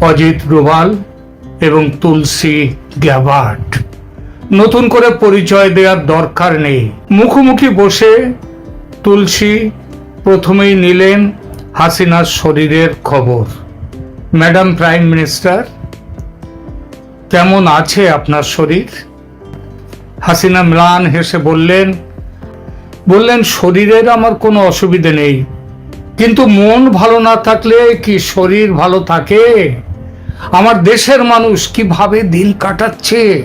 অজিত ডোভাল এবং তুলসী গ্যাবার্ট। নতুন করে পরিচয় দেওয়ার দরকার নেই। মুখোমুখি বসে তুলসী প্রথমেই নিলেন হাসিনার শরীরের খবর। ম্যাডাম প্রাইম মিনিস্টার, কেমন আছে আপনার শরীর? হাসিনা ম্লান হেসে বললেন বললেন, শরীরের আমার কোনো অসুবিধে নেই। কিন্তু মন ভালো না থাকলে কি শরীর ভালো থাকে? আমার দেশের মানুষ কীভাবে দিন কাটাচ্ছে?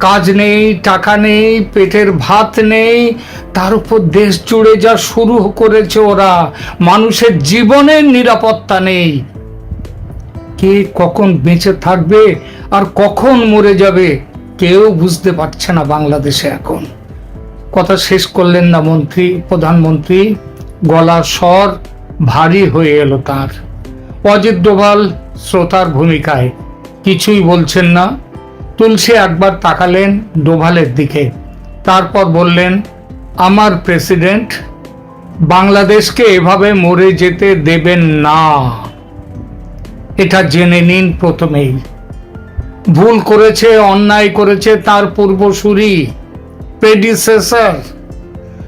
কাজ নেই, টাকা নেই, পেটের ভাত নেই, তার উপর দেশ জুড়ে যা শুরু করেছে ওরা, মানুষের জীবনের নিরাপত্তা নেই। কে কখন বেঁচে থাকবে আর কখন মরে যাবে, কেউ বুঝতে পারছে না বাংলাদেশে এখন। কথা শেষ করলেন না মন্ত্রী, প্রধানমন্ত্রী, গলার স্বর। ভারী হয়ে এলো তার। অজিত ডোভাল শ্রোতার ভূমিকায় কিছুই বলছেন না। তুলসী একবার তাকালেন ডোভালের দিকে। তারপর বললেন, আমার প্রেসিডেন্ট, বাংলাদেশকে এভাবে মরে যেতে দেবেন না। এটা জেনে নিন প্রথমেই। ভুল করেছে, অন্যায় করেছে তার পূর্বসূরি প্রেডিসেসর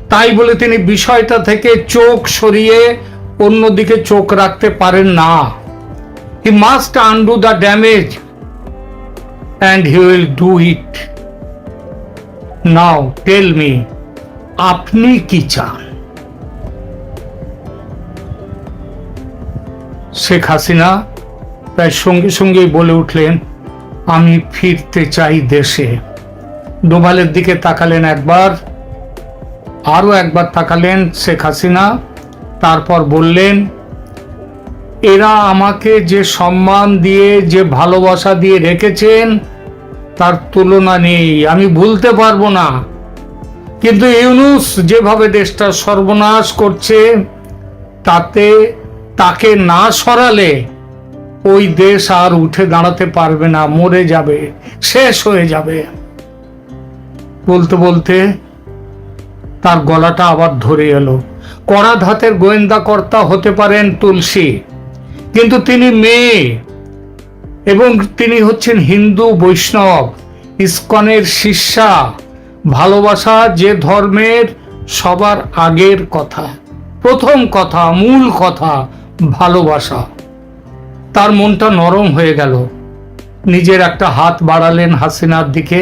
তাই বলে তিনি বিষয়টা থেকে চোখ সরিয়ে অন্যদিকে চোখ রাখতে পারেন না। He must undo the damage and he will do it now tell me আপনি কি চান? শেখ হাসিনা প্রায় সঙ্গে সঙ্গেই বলে উঠলেন, আমি ফিরতে চাই দেশে। ডোভালের দিকে তাকালেন একবার, আরও একবার তাকালেন শেখ হাসিনা। তারপর বললেন, এরা আমাকে যে সম্মান দিয়ে, যে ভালোবাসা দিয়ে রেখেছেন, তার তুলনা নেই। আমি ভুলতে পারব না। কিন্তু ইউনুস যেভাবে দেশটা সর্বনাশ করছে, তাতে, তাকে না সরালে, ওই দেশ আর উঠে দাঁড়াতে পারবে না, মরে যাবে, শেষ হয়ে যাবে। বলতে বলতে তার গলাটা আবার ধরে এলো। কড়া ধাতের গোয়েন্দা কর্তা হতে পারেন তুলসী, কিন্তু তিনি মেয়ে এবং তিনি হচ্ছেন হিন্দু বৈষ্ণব, ইস্কনের শিষ্যা। ভালোবাসা যে ধর্মের সবার আগের কথা। প্রথম কথা, মূল কথা, ভালোবাসা। তার মনটা নরম হয়ে গেল। নিজের একটা হাত বাড়ালেন হাসিনার দিকে।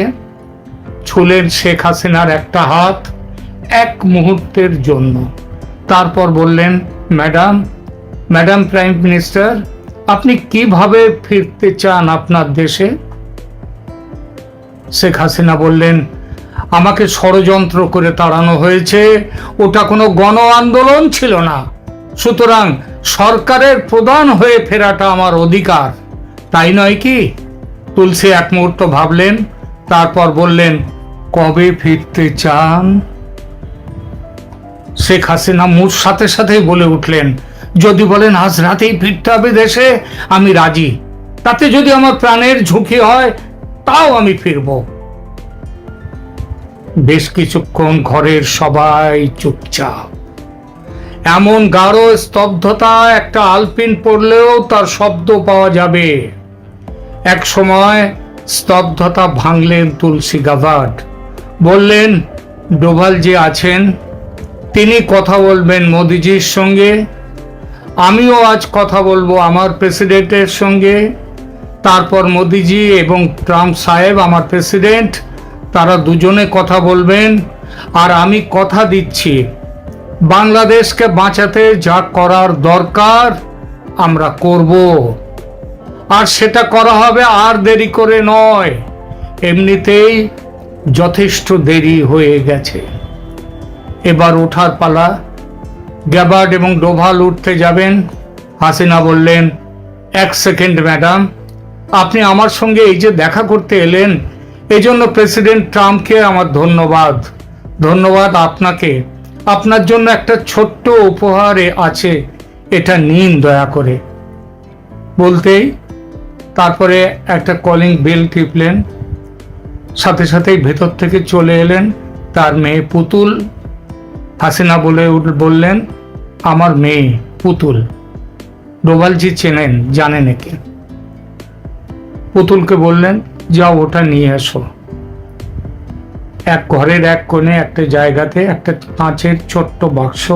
ছুলেন শেখ হাসিনার একটা হাত। এক মুহূর্তের জন্য। তারপর বললেন, ম্যাডাম ম্যাডাম প্রাইম মিনিস্টার, আপনি কীভাবে ফিরতে চান আপনার দেশে? শেখ হাসিনা বললেন, আমাকে ষড়যন্ত্র করে তাড়ানো হয়েছে। ওটা কোনো গণ আন্দোলন ছিল না। সুতরাং সরকারের প্রধান হয়ে ফেরাটা আমার অধিকার। তাই নয় কি? তুলসী এক মুহূর্ত ভাবলেন, তারপর বললেন, কবে ফিরতে চান? শেখ হাসিনা মুর সাথে সাথেই বলে উঠলেন, যদি বলেন আজ রাতেই ফিরতে হবে দেশে, আমি রাজি। তাতে যদি আমার প্রাণের ঝুঁকি হয়, তাও আমি ফিরব। বেশ কিছুক্ষণ ঘরের সবাই চুপচাপ। এমন গাঢ় স্তব্ধতা একটা আলপিন পড়লেও তার শব্দ পাওয়া যাবে। এক সময় স্তব্ধতা ভাঙলেন তুলসী গাভাট। বললেন, ডোভাল যে আছেন তিনি কথা বলবেন মোদিজির সঙ্গে। আমিও আজ কথা বলব আমার প্রেসিডেন্টের সঙ্গে। তারপর মোদিজি এবং ট্রাম্প সাহেব আমার প্রেসিডেন্ট, তারা দুজনে কথা বলবেন। আর আমি কথা দিচ্ছি। বাংলাদেশকে বাঁচাতে যা করার দরকার, আমরা করব। আর সেটা করা হবে আর দেরি করে নয়। এমনিতেই যথেষ্ট দেরি হয়ে গেছে। এবার ওঠার পালা। গ্যাবার্ড এবং ডোভাল উঠতে যাবেন। হাসিনা বললেন, এক সেকেন্ড, ম্যাডাম। আপনি আমার সঙ্গে এই যে দেখা করতে এলেন এই জন্য প্রেসিডেন্ট ট্রাম্পকে আমার ধন্যবাদ। ধন্যবাদ আপনাকে। আপনার জন্য একটা ছোট্ট উপহারে আছে। এটা নিন দয়া করে। বলতেই তারপরে একটা কলিং বেল টিপলেন। সাথে সাথেই ভেতর থেকে চলে এলেন তার মেয়ে পুতুল। হাসিনা বলে বললেন, আমার মেয়ে পুতুল। ডোভালজি চেনেন, জানেন একে। পুতুলকে বললেন, যাও ওটা নিয়ে এসো। এক ঘরের এক কোণে একটা জায়গাতে একটা কাঁচের ছোট্ট বাক্স।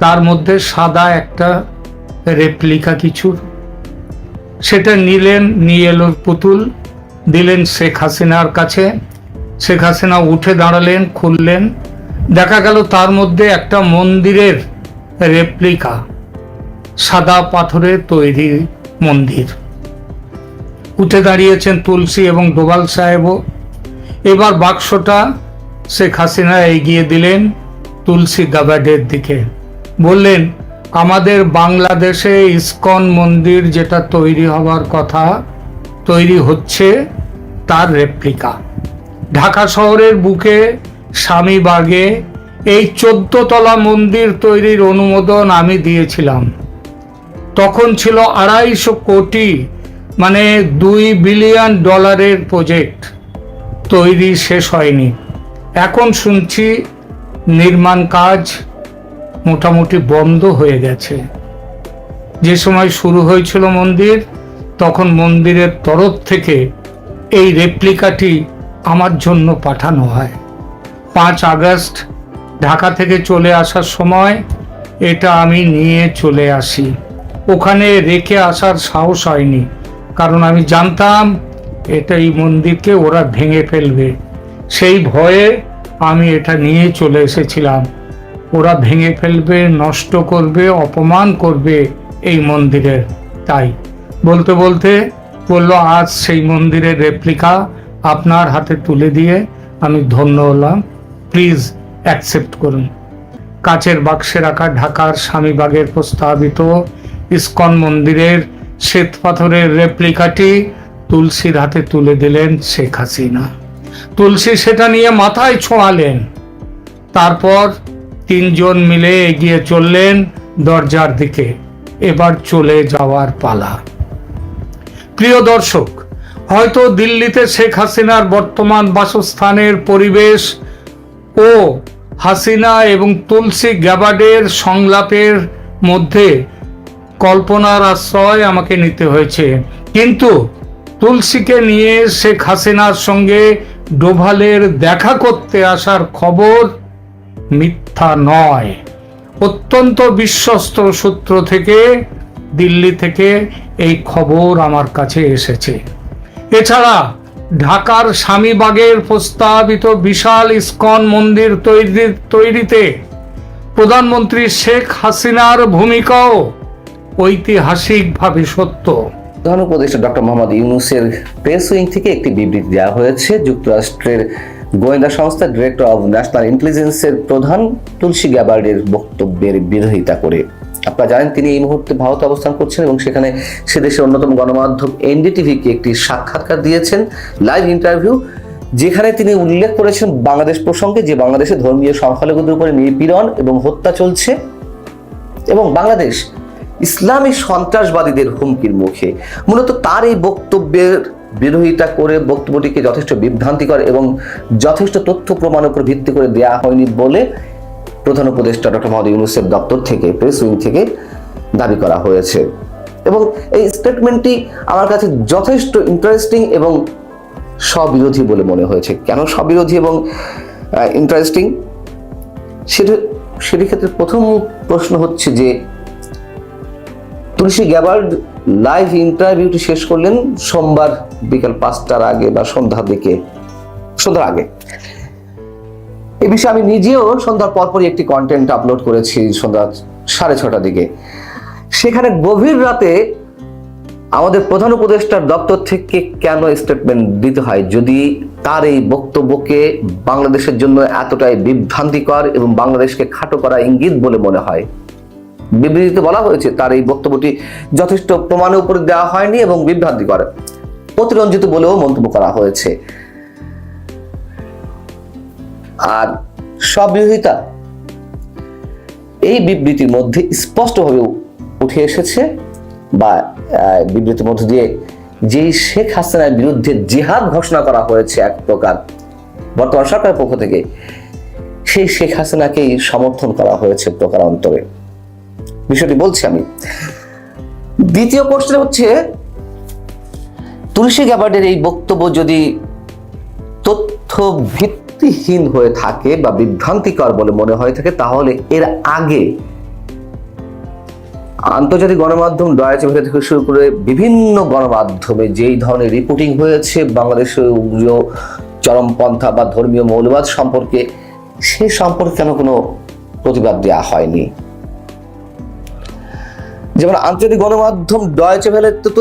তার মধ্যে সাদা একটা রেপ্লিকা কিছুর সেটা নিলেন, নিয়ে এলো পুতুল, দিলেন শেখ হাসিনার কাছে। শেখ হাসিনা উঠে দাঁড়ালেন, খুললেন। দেখা গেল তার মধ্যে একটা মন্দিরের রেপ্লিকা সাদা পাথরের তৈরি মন্দির। উঠে দাঁড়িয়েছেন তুলসী এবং ডোবাল সাহেবও। এবার বাক্সটা শেখ হাসিনা এগিয়ে দিলেন তুলসী গাবার্ডের দিকে। বললেন, আমাদের বাংলাদেশে ইস্কন মন্দির যেটা তৈরি হবার কথা, তৈরি হচ্ছে তার রেপ্লিকা ঢাকা শহরের বুকে স্বামীবাগে এই চোদ্দ তলা মন্দির তৈরির অনুমোদন আমি দিয়েছিলাম। তখন ছিল আড়াইশো কোটি মানে দুই বিলিয়ন ডলারের প্রজেক্ট। তৈরি শেষ হয়নি। এখন শুনছি নির্মাণ কাজ মোটামুটি বন্ধ হয়ে গেছে। যে সময় শুরু হয়েছিল মন্দির, তখন মন্দিরের তরফ থেকে এই রেপ্লিকাটি আমার জন্য পাঠানো হয়। পাঁচ আগস্ট ঢাকা থেকে চলে আসার সময় এটা আমি নিয়ে চলে আসি। ওখানে রেখে আসার সাহস হয়নি। কারণ আমি জানতাম এটা এই মন্দিরকে ওরা ভেঙে ফেলবে। সেই ভয়ে আমি এটা নিয়ে চলে এসেছিলাম। ওরা ভেঙে ফেলবে, নষ্ট করবে, অপমান করবে এই মন্দিরের তাই বলতে বলতে বলল, আজ সেই মন্দিরের রেপ্লিকা আপনার হাতে তুলে দিয়ে আমি ধন্য হলাম। প্লিজ অ্যাকসেপ্ট করুন। কাচের বাক্সে রাখা ঢাকার স্বামীবাগের প্রস্তাবিত ইস্কন মন্দিরের শ্বেত পাথরের রেপ্লিকাটি তুলসীর হাতে তুলে দিলেন শেখ হাসিনা। তুলসী সেটা নিয়ে মাথায় ছোঁয়ালেন। তারপর তিনজন মিলে এগিয়ে চললেন দরজার দিকে। এবার চলে যাওয়ার পালা। প্রিয় দর্শক, হয়তো দিল্লিতে শেখ হাসিনার বর্তমান বাসস্থানের পরিবেশ ও হাসিনা এবং তুলসী গ্যাবার্ডের সংলাপের মধ্যে কল্পনার আশ্রয় আমাকে নিতে হয়েছে। কিন্তু তুলসীকে নিয়ে শেখ হাসিনার সঙ্গে ডোভালের দেখা করতে আসার খবর মিথ্যা নয়। অত্যন্ত বিশ্বস্ত সূত্র থেকে, দিল্লি থেকে এই খবর আমার কাছে এসেছে। এছাড়া ঢাকার স্বামীবাগের প্রস্তাবিত বিশাল ইস্কন মন্দির তৈরি, তৈরিতে প্রধানমন্ত্রী শেখ হাসিনার ভূমিকাও ঐতিহাসিকভাবে সত্য। প্রধান উপদেষ্টা ডক্টর মোহাম্মদ ইউনুসের প্রেস উইং থেকে একটি বিবৃতি দেওয়া হয়েছে। যুক্তরাষ্ট্রের গোয়েন্দা সংস্থা ডিরেক্টর অব ন্যাশনাল ইন্টেলিজেন্সের প্রধান তুলসী গ্যাবার্ডের বক্তব্যের বিরোধিতা করে। আপনারা জানেন তিনি এই মুহূর্তে ভারতে অবস্থান করছেন এবং সেখানে সে দেশের অন্যতম গণমাধ্যম এনডিটিভিকে একটি সাক্ষাৎকার দিয়েছেন লাইভ ইন্টারভিউ যেখানে তিনি উল্লেখ করেছেন বাংলাদেশ প্রসঙ্গে যে বাংলাদেশে ধর্মীয় সংখ্যালঘুদের উপরে নিপীড়ন এবং হত্যা চলছে এবং বাংলাদেশ ইসলামী সন্ত্রাসবাদীদের হুমকির মুখে। মূলত তার এই বক্তব্যের বিরোধিতা করে বক্তব্যটিকে যথেষ্ট বিভ্রান্তিকর এবং যথেষ্ট তথ্য প্রমাণের উপর ভিত্তি করে দেয়া হয়নি বলে প্রধান উপদেষ্টা ডক্টর মোহাম্মদ ইউনুসের দপ্তর থেকে প্রেস উইং থেকে দাবি করা হয়েছে। এবং এই স্টেটমেন্টটি আমার কাছে যথেষ্ট ইন্টারেস্টিং এবং স্ববিরোধী বলে মনে হয়েছে। কেন স্ববিরোধী এবং ইন্টারেস্টিং সেটা সেটির ক্ষেত্রে প্রথম প্রশ্ন হচ্ছে যে, তুলসী গ্যাবার্ড লাইভ ইন্টারভিউটি শেষ করলেন সোমবার বিকাল পাঁচটার আগে বা সন্ধ্যার দিকে সন্ধ্যার আগে। এই বিষয়ে আমি নিজেও সন্ধ্যার পরপরই একটি কন্টেন্ট আপলোড করেছি সন্ধ্যা সাড়ে ছটার দিকে। সেখানে গভীর রাতে আমাদের প্রধান উপদেষ্টার দপ্তর থেকে কেন স্টেটমেন্ট দিতে হয়? যদি তার এই বক্তব্যকে বাংলাদেশের জন্য এতটাই বিভ্রান্তিকর এবং বাংলাদেশকে খাটো করা ইঙ্গিত বলে মনে হয়, বিবৃতিতে বলা হয়েছে তার এই বক্তব্যটি যথেষ্ট প্রমাণের উপর দেওয়া হয়নি এবং বিভ্রান্তিকর। অতিরঞ্জিত বলেও মন্তব্য করা হয়েছে। আর স্ববিরোধিতা এই বিবৃতির মধ্যে স্পষ্টভাবে উঠে এসেছে বা বিবৃতির মধ্য দিয়ে যেই শেখ হাসিনার বিরুদ্ধে জিহাদ ঘোষণা করা হয়েছে এক প্রকার, বর্তমান সরকারের পক্ষ থেকে সেই শেখ হাসিনাকেই সমর্থন করা হয়েছে প্রকারান্তরে বিষয়টি বলছি আমি। দ্বিতীয় কোশ্চেন হচ্ছে, তুলসী গ্যাবার্ডের এই বক্তব্য যদি তথ্য ভিত্তিহীন হয়ে থাকে বা বিভ্রান্তিকর বলে মনে হয়ে থাকে, তাহলে এর আগে আন্তর্জাতিক গণমাধ্যম ডয়েচে ভেলে থেকে শুরু করে বিভিন্ন গণমাধ্যমে যেই ধরনের রিপোর্টিং হয়েছে, বাংলাদেশের উগ্র চরমপন্থা বা ধর্মীয় মৌলবাদ সম্পর্কে, সে সম্পর্কে কেন কোনো প্রতিবাদ দেওয়া হয়নি? যেমন আন্তর্জাতিক গণমাধ্যম ডয়েচে ভেলে তো তো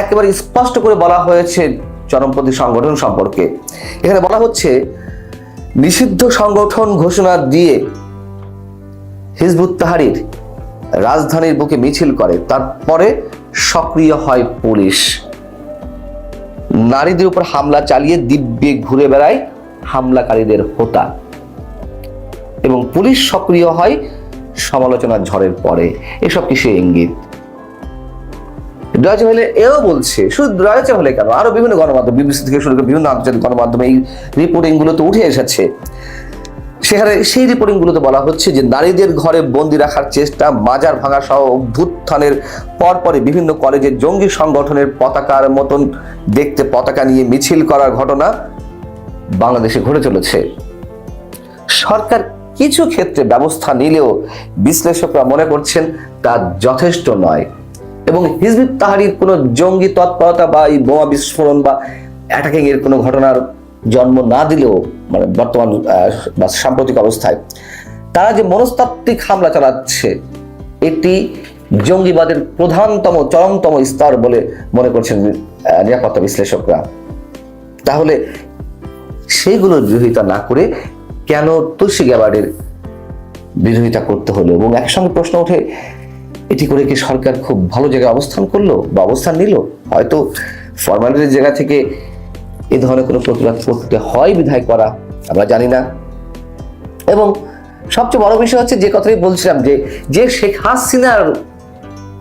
একেবারে স্পষ্ট করে বলা হয়েছে চরমপন্থী সংগঠন সম্পর্কে। এখানে বলা হচ্ছে নিষিদ্ধ সংগঠন ঘোষণা দিয়ে হিজবুত তাহারির রাজধানীর বুকে মিছিল করে, তারপরে সক্রিয় হয় পুলিশ। নারীদের উপর হামলা চালিয়ে দিব্যে ঘুরে বেড়ায় হামলাকারীদের হোতা। এবং পুলিশ সক্রিয় হয় সমালোচনার ঝড়ের পরে। এসব কিছু ইঙ্গিত? ডয়েচে হলে এও বলছে, শুধু ডয়েচে হলে কেন? আরও বিভিন্ন গণমাধ্যম, বিবিসি থেকে শুরু করে বিভিন্ন আন্তর্জাতিক গণমাধ্যমে এই রিপোর্টিংগুলো তো উঠে এসেছে। সেখানে সেই রিপোর্টিং গুলোতে বলা হচ্ছে যে নারীদের ঘরে বন্দি রাখার চেষ্টা, মাজার ভাঙা সহ অভ্যুত্থানের পরপরে বিভিন্ন কলেজে জঙ্গি সংগঠনের পতাকার মতন দেখতে পতাকা নিয়ে মিছিল করার ঘটনা বাংলাদেশে ঘটে চলেছে। সরকার কিছু ক্ষেত্রে ব্যবস্থা নিলেও বিশ্লেষকরা মনে করছেন তা যথেষ্ট নয়। এবং হিজবুত তাহারির কোনো জঙ্গি তৎপরতা বা এই বোমা বিস্ফোরণ বা অ্যাটাকিং এর কোনো ঘটনার জন্ম না দিলেও মানে বর্তমান বা সাম্প্রতিক অবস্থায়, তারা যে মনস্তাত্ত্বিক হামলা চালাচ্ছে, এটি জঙ্গিবাদের প্রধানতম, চরমতম স্তর বলে মনে করছেন নিরাপত্তা বিশ্লেষকরা। তাহলে সেইগুলোর বিরোধিতা না করে কেন তুলসী গ্যাবার্ডের বিরোধিতা করতে হলো? এবং একসঙ্গে প্রশ্ন ওঠে এটি করে কি সরকার খুব ভালো জায়গায় অবস্থান করল বা অবস্থান নিল? হয়তো ফর্মালিটির জায়গা থেকে এ ধরনের কোনো প্রতিবাদ করতে হয় বিধায় করা আমরা জানি না। এবং সবচেয়ে বড় বিষয় হচ্ছে যে কথাই বলছিলাম যে যে শেখ হাসিনার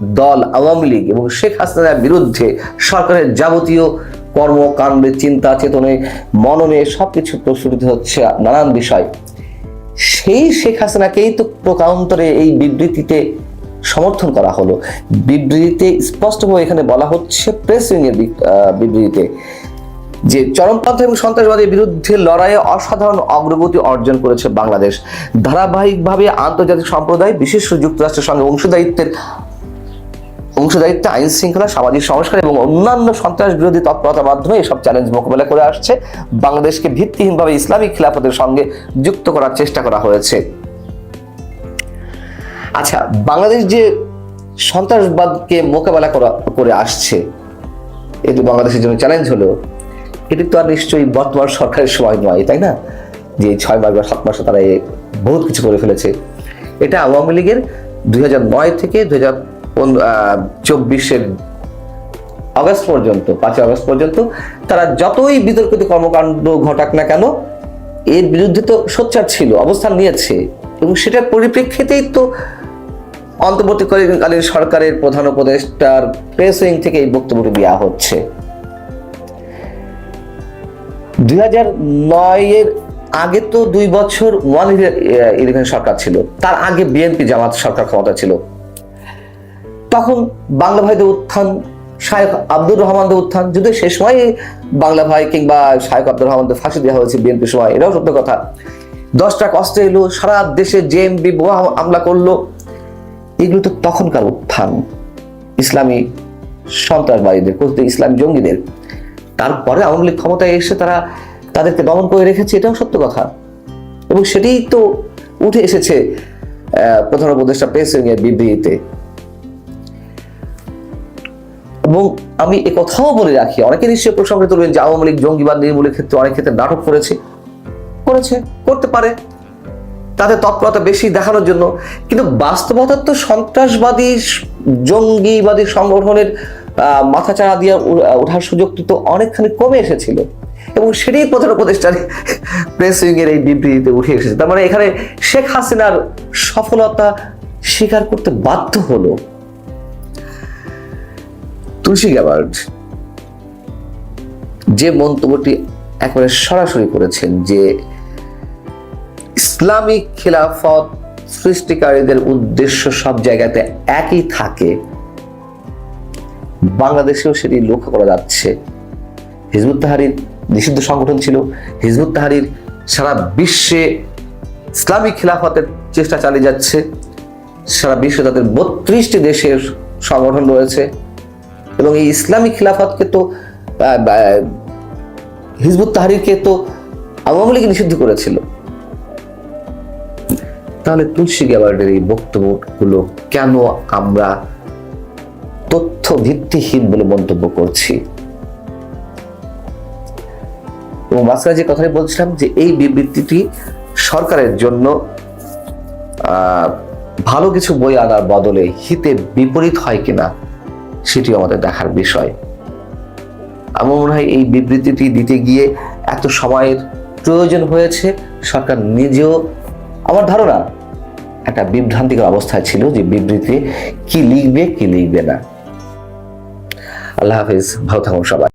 দল আওয়ামী লীগ এবং শেখ হাসিনার বিরুদ্ধে সরকারের যাবতীয় কর্মকাণ্ডে, চিন্তা, চেতনে, মননে সবকিছু প্রস্ফুটিত হচ্ছে নানান বিষয়। সেই শেখ হাসিনাকেই তো প্রকান্তরে এই বিবৃতিতে সমর্থন করা হলো। বিবৃতিতে স্পষ্টভাবে এখানে বলা হচ্ছে প্রেস এর বিবৃতিতে যে চরমপন্থা এবং সন্ত্রাসবাদের বিরুদ্ধে লড়াইয়ে অসাধারণ অগ্রগতি অর্জন করেছে বাংলাদেশ। ধারাবাহিকভাবে আন্তর্জাতিক সম্প্রদায় বিশেষ যুক্তরাষ্ট্রের সঙ্গে অংশদায়িত্বের অংশদায়িত্ব আইন শৃঙ্খলা, সামাজিক সংস্কার এবং অন্যান্য সন্ত্রাস বিরোধী তৎপরতার মাধ্যমে এসব চ্যালেঞ্জ মোকাবেলা করে আসছে। বাংলাদেশকে ভিত্তিহীনভাবে ইসলামিক খিলাফতের সঙ্গে যুক্ত করার চেষ্টা করা হয়েছে। আচ্ছা বাংলাদেশ যে সন্ত্রাসবাদকে মোকাবেলা করা, করে আসছে এটি বাংলাদেশের জন্য চ্যালেঞ্জ হলো, এটি তো আর নিশ্চয়ই বর্তমান সরকারের সময় নয়, তাই না? যে ছয় মাস বা সাত মাসে তারা বহুত কিছু করে ফেলেছে। এটা আওয়ামী লীগের দুই নয় থেকে দুই হাজার চব্বিশের আগস্ট পর্যন্ত, পাঁচই আগস্ট পর্যন্ত, তারা যতই বিতর্কিত কর্মকাণ্ড ঘটাক না কেন, এর বিরুদ্ধে তো সোচ্চার ছিল, অবস্থান নিয়েছে। এবং সেটার পরিপ্রেক্ষিতেই তো অন্তর্বর্তীকালীন সরকারের প্রধান উপদেষ্টার প্রেস উইং থেকে এই বক্তব্যটি দেওয়া হচ্ছে। দুই হাজার নয়ের আগে তো দুই বছর ওয়ান ইলেভেন সরকার ছিল। তার আগে বিএনপি জামাত সরকার ক্ষমতা ছিল। তখন বাংলা ভাইদের উত্থান, শায়েখ আব্দুর রহমানদের উত্থান, যদিও সে সময় বাংলা ভাই কিংবা শায়েখ আব্দুর রহমানদের ফাঁসি দেওয়া হয়েছে বিএনপির সময়, এটাও সত্য কথা। দশটা কষ্ট এলো, সারা দেশে জেএমবি বোমা হামলা করল। এগুলো তো তখনকার উত্থান। ইসলামী সন্ত্রাসবাদীদের কথিত ইসলাম জঙ্গিদের। তারপরে আওয়ামী লীগ ক্ষমতায় এসে তারা তাদেরকে দমন করে রেখেছে, এটাও সত্য কথা। এবং সেটাই তো উঠে এসেছে প্রধান উপদেষ্টা এর বিবৃতিতে। এবং আমি এ কথাও বলে রাখি, অনেকে নিশ্চয়ই প্রসঙ্গে তুলবেন যে আওয়ামী লীগ জঙ্গিবাদ নির্মূলের ক্ষেত্রে অনেক ক্ষেত্রে নাটক করেছে। করেছে, করতে পারে। তাদের তৎপরতা বেশি দেখানোর জন্য। কিন্তু বাস্তবতা তো সন্ত্রাসবাদী জঙ্গিবাদী সংগঠনের মাথাচাড়া দিয়ে ওঠার সুযোগ তো অনেকখানি কমে এসেছিল। এবং সেটাই প্রধান উপদেষ্টার প্রেস এই বিবৃতিতে উঠে এসেছে। তার মানে এখানে শেখ হাসিনার সফলতা স্বীকার করতে বাধ্য হলো। তুলসী গ্যাবার্ড যে মন্তব্যটি একেবারে সরাসরি করেছেন যে ইসলামিক খিলাফত সৃষ্টিকারীদের উদ্দেশ্য সব জায়গাতে একই থাকে। বাংলাদেশেও সেটি লক্ষ্য করা যাচ্ছে। হিজবুত তাহারির নিষিদ্ধ সংগঠন ছিল। হিজবুত তাহারির সারা বিশ্বে ইসলামিক খিলাফতের চেষ্টা চালিয়ে যাচ্ছে। সারা বিশ্বে তাদের বত্রিশটি দেশের সংগঠন রয়েছে। এবং এই ইসলামিক খিলাফতকে তো হিজবুত তাহারিরকে তো আওয়ামী লীগ নিষিদ্ধ করেছিল। তাহলে তুলসী গ্যাবার্ডের এই বক্তব্যগুলো কেন আমরা তথ্য ভিত্তিহীন বলে মন্তব্য করছি? এবং মাঝখানে যে কথাটি বলছিলাম যে এই বিবৃতিটি সরকারের জন্য ভালো কিছু বই আনার বদলে হিতে বিপরীত হয় কিনা সেটি আমাদের দেখার বিষয়। আমার মনে হয় এই বিবৃতিটি দিতে গিয়ে এত সময়ের প্রয়োজন হয়েছে, সরকার নিজেও আমার ধারণা একটা বিভ্রান্তিকর অবস্থায় ছিল যে বিবৃতি কি লিখবে কি লিখবে না। আল্লাহ হাফিজ, ভালো থাকুন সবাই।